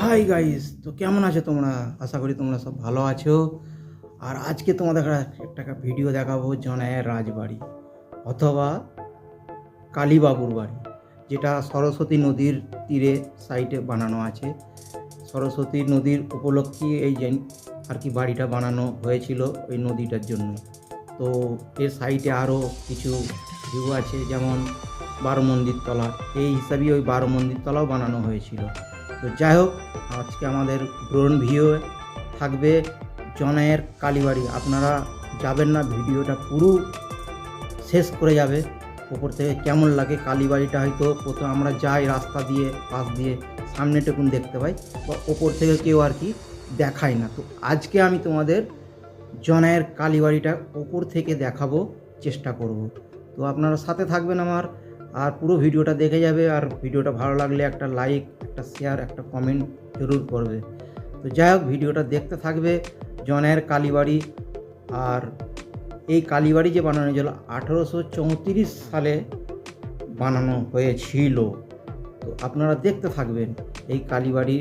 Hi guys তো কেমন আছো তোমরা? আশা করি তোমরা সব ভালো আছো। আর আজকে তোমাদের একটা ভিডিও দেখাবো জনায়ের রাজবাড়ি, অথবা কালীবাবুর বাড়ি, যেটা সরস্বতী নদীর তীরে সাইটে বানানো আছে। সরস্বতী নদীর উপলক্ষে এই যে আর কি বাড়িটা বানানো হয়েছিল ওই নদীটার জন্য। তো এর সাইটে আরও কিছু ভিউ আছে, যেমন বারো মন্দির তলা, এই হিসাবেই ওই বারো মন্দির তলাও বানানো হয়েছিল। তো যাই হোক, আজকে আমাদের ড্রোন ভিউ থাকবে জনায়ের কালীবাড়ি। আপনারা যাবেন না, ভিডিওটা পুরো শেষ করে যাবে। ওপর থেকে কেমন লাগে কালীবাড়িটা হয়তো, প্রথম আমরা যাই রাস্তা দিয়ে, পাশ দিয়ে, সামনে সামনেটুকুন দেখতে পাই, বা ওপর থেকে কেউ আর কি দেখায় না। তো আজকে আমি তোমাদের জনায়ের কালীবাড়িটা ওপর থেকে দেখাবো, চেষ্টা করব। তো আপনারা সাথে থাকবেন আমার আর পুরো ভিডিওটা দেখে যাবে আর ভিডিওটা ভালো লাগলে একটা লাইক একটা শেয়ার একটা কমেন্ট জরুর করবে। তো যাই হোক, ভিডিওটা দেখতে থাকবে জনের কালীবাড়ি। আর এই কালীবাড়ি যে বানানো হয়েছিল, আঠেরোশো চৌত্রিশ সালে বানানো হয়েছিল। তো আপনারা দেখতে থাকবেন এই কালীবাড়ি।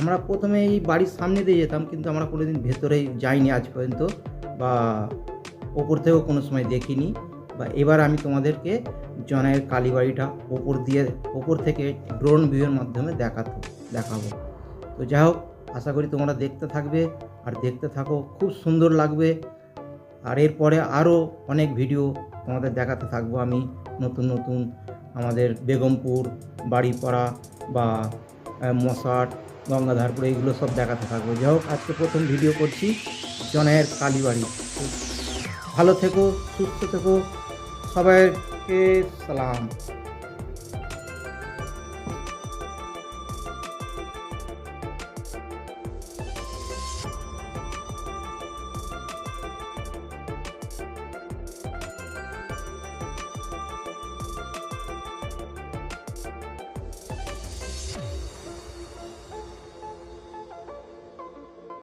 আমরা প্রথমে এই বাড়ির সামনে দিয়ে যেতাম, কিন্তু আমরা কোনোদিন ভেতরে যাইনি আজ পর্যন্ত বা ওপর থেকেও কোনো সময় দেখিনি। বা এবার আমি তোমাদেরকে জনের কালীবাড়িটা ওপর দিয়ে, ওপর থেকে ড্রোন ভিউয়ের মাধ্যমে দেখাতো, দেখাবো। তো যাই হোক, আশা করি তোমরা দেখতে থাকবে আর দেখতে থাকো, খুব সুন্দর লাগবে। আর এরপরে আরও অনেক ভিডিও তোমাদের দেখাতে থাকব আমি নতুন নতুন আমাদের বেগমপুর, বাড়িপাড়া বা মশাট, গঙ্গাধারপুর এইগুলো সব দেখাতে থাকব। যাই হোক, আজকে প্রথম ভিডিও করছি জনের কালীবাড়ি। ভালো থেকো, সুস্থ থেকো। सबैके सलाम।